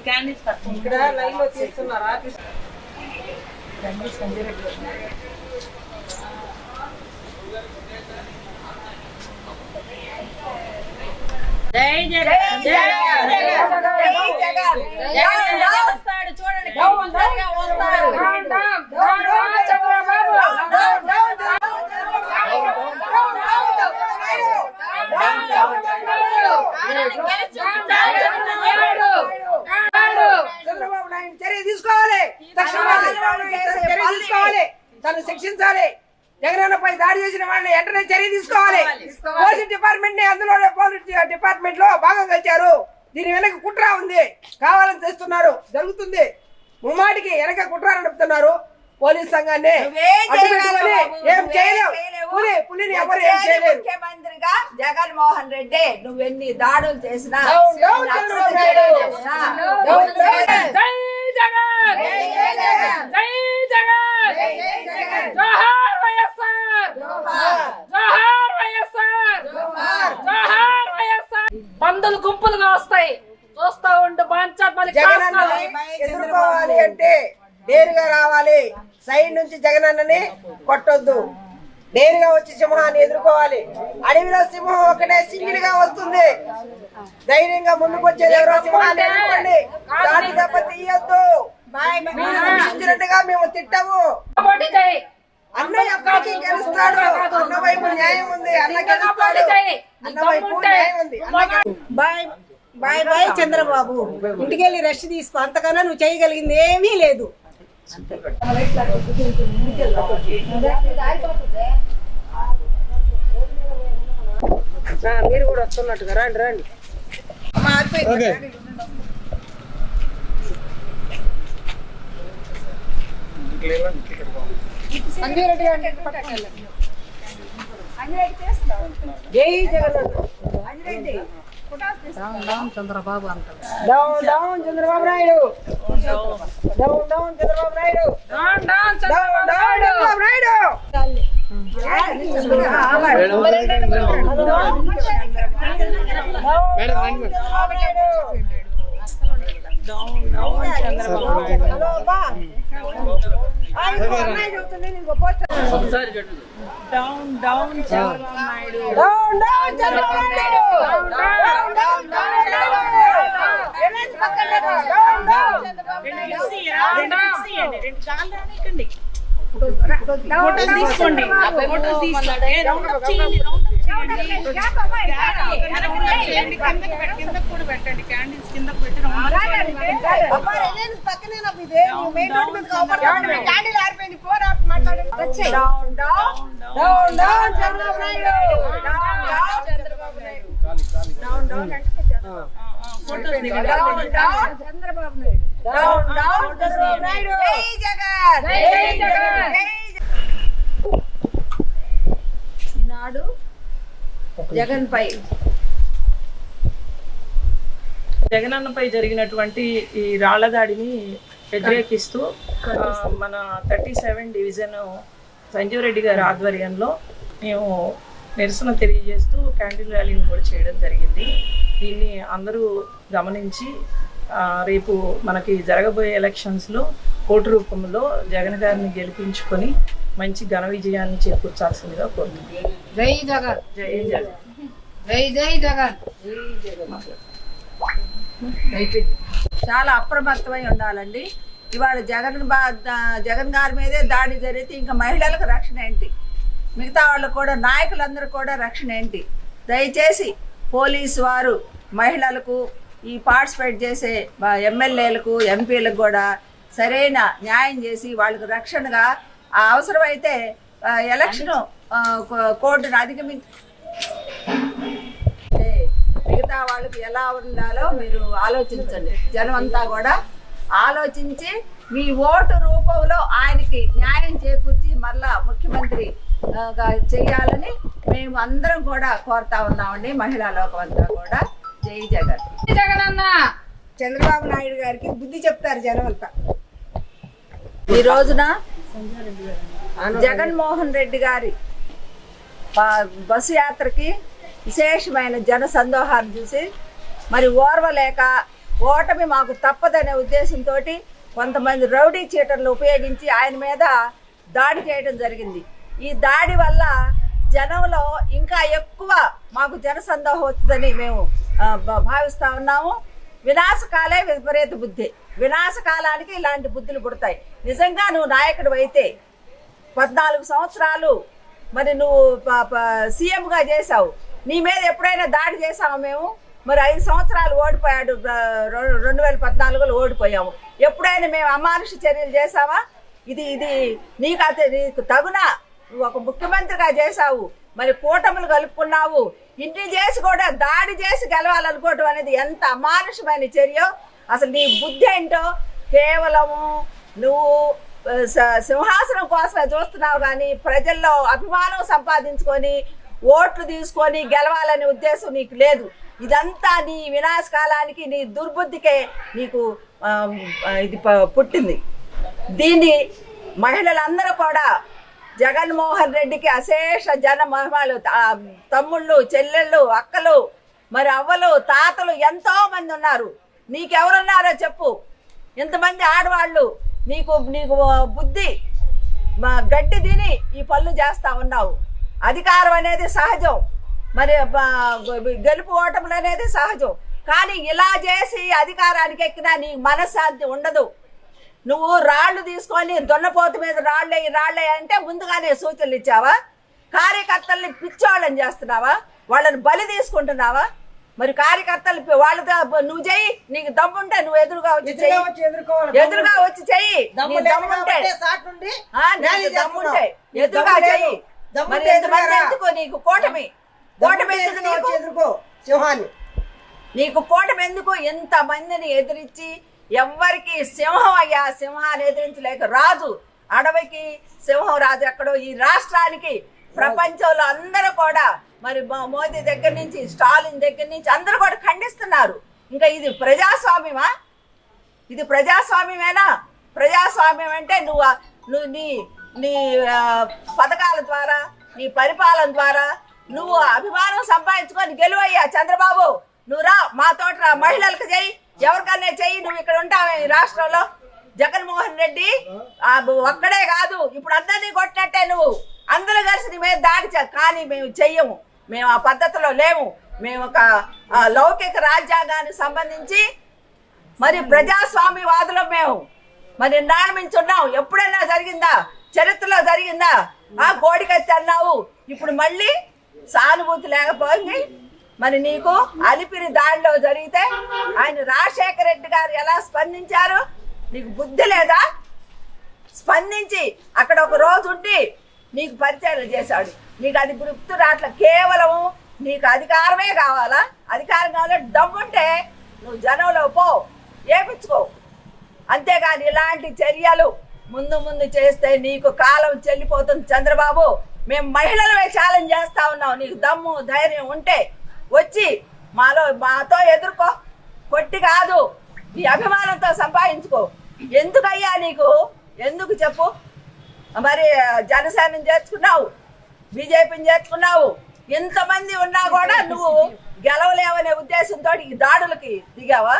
Candidates పట్టుకుంటారు ఇక్కడ లైన్లో తీస్తున్నారా జై జగన్ జై జగన్ వస్తాడు చూడండి కంపల్సరిగా వస్తాడు చంద్రబాబు నాయుడు చర్య తీసుకోవాలి తక్షణమే చంద్రబాబు నాయుడు చర్య తీసుకోవాలి తను శిక్షించాలి జగనన్నపై దాడి చేసిన వాడిని వెంటనే చర్య తీసుకోవాలి పోలీస్ అందులో పోలీస్ డిపార్ట్మెంట్లో భాగం కలిచారు. దీని వెనక కుట్ర ఉంది. కావాలని చేస్తున్నారు జరుగుతుంది. ముమ్మాటికి వెనక కుట్ర నడుపుతున్నారు పోలీస్ సంఘాన్ని. ఏం చేయలేవు. పులి పులిని ఎవరు ఏం చేయలేరు. ముఖ్యమంత్రిగా జగన్మోహన్ రెడ్డి. నువ్వెన్ని దాడులు చేసినా డౌన్, డౌన్ ఎన్ని. చర్యలు చేసినా, జగన్. జై జగన్. పందులు గుంపులుగా వస్తాయి. చూస్తా ఉండు ఎదుర్కోవాలి అంటే నేరుగా రావాలి. సైడ్ నుంచి జగనన్నని కొట్టొద్దు. నేరుగా వచ్చి సింహాన్ని ఎదుర్కోవాలి. అడవిలో సింహం ఒకటే సింగిల్గా వస్తుంది. ధైర్యంగా ముందుకు వచ్చేది ఎవరో సింహాన్ని ఎదుర్కోండి. దాని దెబ్బ తీయొద్దు మేము తిట్టము. గెలుస్తాడు. అన్న వైపు న్యాయం ఉంది అన్న గెలుస్తాడు. అన్న వైపు న్యాయం ఉంది. అన్న గెలు- బాయ్ బాయ్ బాయ్ చంద్రబాబు. ఇంటికెళ్ళి రెస్ట్ తీసుకో. అంతకన్నా నువ్వు చేయగలిగింది ఏమీ లేదు. మీరు కూడా వస్తున్నట్టుగా రండి రండి. Down Chandrababu Naidu. Down down Chandrababu Naidu. Down down Chandrababu Naidu. Down down Chandrababu Naidu. Down down Chandrababu Naidu down down Chandrababu Naidu. Down down photos తీసుకోండి. ఫోటోస్ తీసుకోండి ఏ, రౌండ్ అప్ చేయండి రౌండ్ అప్ చంద్రబాబు నాయుడు చంద్రబాబు నాయుడు జై జగన్. జై జగన్. ఈనాడు జగన్ పై జగనన్నపై జరిగినటువంటి ఈ రాళ్ళ దాడిని వ్యతిరేకిస్తూ మన thirty seven division Sanjeev Reddy గారి ఆధ్వర్యంలో మేము నిరసన తెలియజేస్తూ క్యాండిల్ ర్యాలీని కూడా చేయడం జరిగింది. దీన్ని అందరూ గమనించి రేపు మనకి జరగబోయే ఎలక్షన్స్లో ఓటు రూపంలో జగన్ గారిని గెలిపించుకొని మంచి ఘన విజయాన్ని చేకూర్చాల్సిందిగా కోరుతున్నాను. జై జగన్. జై జగన్. జై జై జగన్. చాలా అప్రమత్తమై ఉండాలండి. ఇవాళ జగన్ బా- జగన్ గారి మీదే దాడి జరిగితే ఇంకా మహిళలకు రక్షణ ఏంటి? మిగతా వాళ్ళు కూడా నాయకులందరూ కూడా రక్షణ ఏంటి? దయచేసి పోలీసు వారు మహిళలకు ఈ పార్టిసిపేట్ చేసే ఎమ్మెల్యేలకు ఎంపీలకు కూడా సరైన న్యాయం చేసి వాళ్ళకు రక్షణగా అవసరమైతే ఎలక్షన్ కోర్టును అధిగమించి మిగతా వాళ్ళకి ఎలా ఉండాలో మీరు ఆలోచించండి. జనం అంతా కూడా ఆలోచించి మీ ఓటు రూపంలో ఆయనకి న్యాయం చేకూర్చి మరలా ముఖ్యమంత్రి చేయాలని మేము అందరం కూడా కోరుతా ఉన్నామండి. మహిళా లోకం అంతా కూడా. జై జగన్. జగన్ అన్న చంద్రబాబు నాయుడు గారికి బుద్ధి చెప్తారు జనం అంతా. ఈ రోజున జగన్మోహన్ రెడ్డి గారి బస్సు యాత్రకి విశేషమైన జన సందోహాన్ని చూసి మరి ఓర్వలేక ఓటమి మాకు తప్పదనే ఉద్దేశంతో కొంతమంది రౌడీ చీటర్లు ఉపయోగించి ఆయన మీద దాడి చేయడం జరిగింది. ఈ దాడి వల్ల జనంలో ఇంకా ఎక్కువ మాకు జన సందోహం వస్తుందని మేము భావిస్తూ భా- ఉన్నాము. వినాశకాలే విపరీత బుద్ధి. వినాశకాలానికి ఇలాంటి బుద్ధులు పుడతాయి. నిజంగా నువ్వు నాయకుడు అయితే పద్నాలుగు సంవత్సరాలు మరి నువ్వు ప- ప- సీఎంగా చేసావు నీ మీద ఎప్పుడైనా దాడి చేసాము మేము? మరి ఐదు సంవత్సరాలు ఓడిపోయాడు రెండు వేల పద్నాలుగులో ఓడిపోయాము. ఎప్పుడైనా మేము అమానుష చర్యలు చేసావా ఇది ఇది నీకు అత నీకు తగునా నువ్వు ఒక ముఖ్యమంత్రిగా చేసావు మరి కూటములు కలుపుకున్నావు. ఇన్ని చేసి కూడా దాడి చేసి గెలవాలనుకోవటం అనేది ఎంత అమానుషమైన చర్య? అసలు నీ బుద్ధి ఏంటో? కేవలము నువ్వు స- సింహాసనం కోసమే చూస్తున్నావు కానీ ప్రజల్లో అభిమానం సంపాదించుకొని ఓట్లు తీసుకొని గెలవాలనే ఉద్దేశం నీకు లేదు. ఇదంతా నీ వినాశకాలానికి నీ దుర్బుద్ధికే నీకు ఇది పుట్టింది. దీన్ని మహిళలందరూ కూడా జగన్మోహన్ రెడ్డికి అశేష జన మహిమలు తమ్ముళ్ళు చెల్లెళ్ళు అక్కలు మరి అవ్వలు తాతలు ఎంతో మంది ఉన్నారు. నీకెవరున్నారో చెప్పు. ఇంతమంది ఆడవాళ్ళు నీకు నీకు బుద్ధి మా గడ్డి తిని ఈ పనులు చేస్తా ఉన్నావు. అధికారం అనేది సహజం. మరి గెలుపు ఓటములు అనేది సహజం. కానీ ఇలా చేసి అధికారానికి ఎక్కినా నీ మనశ్శాంతి ఉండదు. నువ్వు రాళ్ళు తీసుకొని దొన్నపోతు మీద రాళ్ళే రాళ్ళే అంటే ముందుగానే సూచనలు ఇచ్చావా? కార్యకర్తల్ని పిచ్చోళ్ళని చేస్తున్నావా? వాళ్ళని బలి తీసుకుంటున్నావా? మరి కార్యకర్తలు వాళ్ళతో నువ్వు చెయ్యి నీకు దమ్ముంటే నువ్వు ఎదురుగా వచ్చి ఎదురుగా చెయ్యి. ఎదురుగా వచ్చి చెయ్యి. దమ్ముంటే. ఎదురుగా. చెయ్యి. మరి ఎంతమంది. ఎందుకు? నీకు కూటమి. ఎందుకు ఎదుర్కో సింహాన్ని. నీకు కూటమి ఎందుకు? ఇంత మందిని ఎదిరించి ఎవ్వరికి సింహం అయ్యా సింహాన్ని ఎదిరించలేక రాజు అడవికి సింహం రాజు ఎక్కడో ఈ రాష్ట్రానికి ప్రపంచంలో అందరూ కూడా మరి మోదీ దగ్గర నుంచి స్టాలిన్ దగ్గర నుంచి అందరూ కూడా ఖండిస్తున్నారు. ఇంకా ఇది ప్రజాస్వామ్యమా? ఇది ప్రజాస్వామ్యమేనా? ప్రజాస్వామ్యం అంటే నువ్వు నువ్వు నీ నీ పథకాల ద్వారా నీ పరిపాలన ద్వారా నువ్వు అభిమానం సంపాదించుకొని గెలువయ్యా చంద్రబాబు. నువ్వు రా మా తోట రా మహిళలకు చెయ్యి ఎవరికన్నా చెయ్యి నువ్వు ఇక్కడ ఉంటావు ఈ రాష్ట్రంలో. జగన్మోహన్ రెడ్డి ఒక్కడే కాదు ఇప్పుడు అందరినీ కొట్టినట్టే నువ్వు. అందరూ కలిసి నీ మీద దాడి కానీ మేము చెయ్యము. మేము ఆ పద్ధతిలో లేము. మేము ఒక లౌకిక రాజ్యాంగానికి సంబంధించి మరి ప్రజాస్వామ్యవాదులం మేము. మరి నాన్న ఎప్పుడైనా జరిగిందా? చరిత్రలో జరిగిందా? ఆ కోడికత్తి అన్నావు. ఇప్పుడు మళ్ళీ సానుభూతి లేకపోయింది మరి నీకు అలిపిరి దాడిలో జరిగితే ఆయన రాజశేఖర రెడ్డి గారు ఎలా స్పందించారు? నీకు బుద్ధి లేదా? స్పందించి అక్కడ ఒక రోజు ఉండి నీకు పరిచయాలు చేశాడు. నీకు అది గుర్తు రాట్ల. కేవలం నీకు అధికారమే కావాలా? అధికారం కావాలంటే దమ్ముంటే నువ్వు జనంలో పో ఏపించుకో. అంతేగాని ఇలాంటి చర్యలు ముందు ముందు చేస్తే నీకు కాలం చెల్లిపోతుంది చంద్రబాబు. మేము మహిళలమే ఛాలెంజ్ చేస్తా ఉన్నాం. నీకు దమ్ము ధైర్యం ఉంటే వచ్చి మాలో మాతో ఎదుర్కో. కొట్టి కాదు. నీ అభిమానంతో సంపాదించుకో. ఎందుకయ్యా నీకు? ఎందుకు చెప్పు? మరి జనసేనని చేర్చుకున్నావు బీజేపీని చేర్చుకున్నావు. ఇంతమంది ఉన్నా కూడా నువ్వు గెలవలేవనే ఉద్దేశంతో ఈ దాడులకి దిగావా?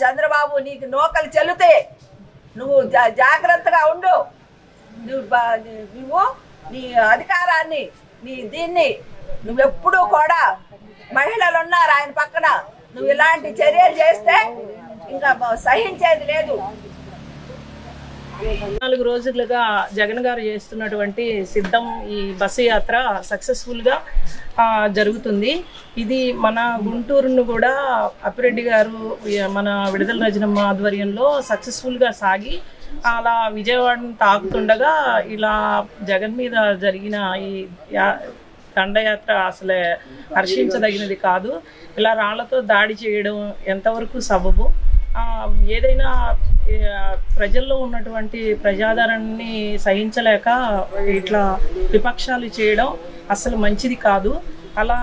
చంద్రబాబు నీకు నూకలు చెల్లుతే నువ్వు జా- జాగ్రత్తగా ఉండు. నువ్వు నీ- నువ్వు నీ అధికారాన్ని నీ దీన్ని నువ్వెప్పుడూ కూడా మహిళలు ఉన్నారు ఆయన పక్కన. నువ్వు ఇలాంటి చర్యలు చేస్తే ఇంకా సహించేది లేదు. నాలుగు రోజులుగా జగన్ గారు చేస్తున్నటువంటి సిద్ధం ఈ బస్సు యాత్ర సక్సెస్ఫుల్గా జరుగుతుంది. ఇది మన గుంటూరును కూడా అప్పిరెడ్డి గారు మన విడుదల రజనమ్మ ఆధ్వర్యంలో సక్సెస్ఫుల్గా సాగి అలా విజయవాడను తాకుతుండగా ఇలా జగన్ మీద జరిగిన ఈ దండయాత్ర అసలే హర్షించదగినది కాదు. ఇలా రాళ్ళతో దాడి చేయడం ఎంతవరకు సబబు? ఏదైనా ప్రజల్లో ఉన్నటువంటి ప్రజాదరణని సహించలేక ఇట్లా విపక్షాలు చేయడం అసలు మంచిది కాదు. అలా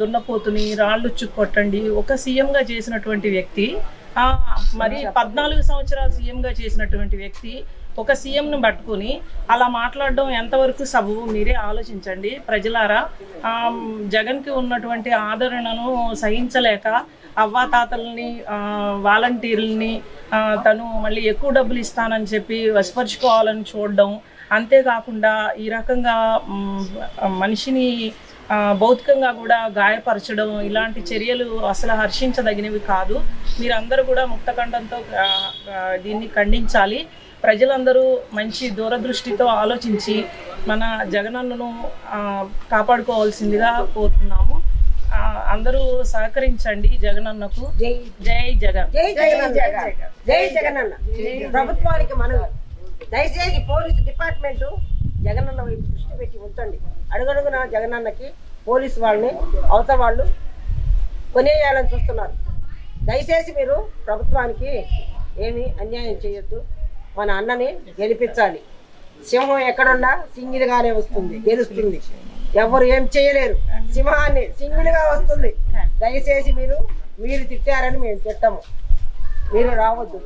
దున్నపోతుని రాళ్ళు కొట్టండి ఒక సీఎంగా చేసినటువంటి వ్యక్తి మరి పద్నాలుగు సంవత్సరాలు సీఎంగా చేసినటువంటి వ్యక్తి ఒక సీఎంను పట్టుకుని అలా మాట్లాడడం ఎంతవరకు సబబు మీరే ఆలోచించండి. ప్రజలారా జగన్కి ఉన్నటువంటి ఆదరణను సహించలేక అవ్వాతాతల్ని వాలంటీర్లని తను మళ్ళీ ఎక్కువ డబ్బులు ఇస్తానని చెప్పి వశపరుచుకోవాలని చూడడం. అంతేకాకుండా ఈ రకంగా మనిషిని భౌతికంగా కూడా గాయపరచడం ఇలాంటి చర్యలు అసలు హర్షించదగినవి కాదు. మీరందరూ కూడా ముక్తకంఠంతో దీన్ని ఖండించాలి. ప్రజలందరూ మంచి దూరదృష్టితో ఆలోచించి మన జగనన్నను కాపాడుకోవాల్సిందిగా కోరుతున్నాము. అందరూ సహకరించండి జగనన్నకు. జై జై జగన్. జై జగన్. జై జగనన్న ప్రభుత్వానికి మనం దయచేసి పోలీసు డిపార్ట్మెంట్ జగనన్న వైపు దృష్టి పెట్టి ఉంచండి. అడుగడుగున జగనన్నకి పోలీసు వాళ్ళని అవతల వాళ్ళు కొనేయాలని చూస్తున్నారు. దయచేసి మీరు ప్రభుత్వానికి ఏమీ అన్యాయం చేయొద్దు. మన అన్నని గెలిపించాలి. సింహం ఎక్కడున్నా సింగిల్గానే వస్తుంది గెలుస్తుంది. ఎవరు ఏం చేయలేరు. సింహాన్ని సింగిల్గా వస్తుంది. దయచేసి మీరు మీరు తిట్టారని మేము తిట్టము. మీరు రావద్దు.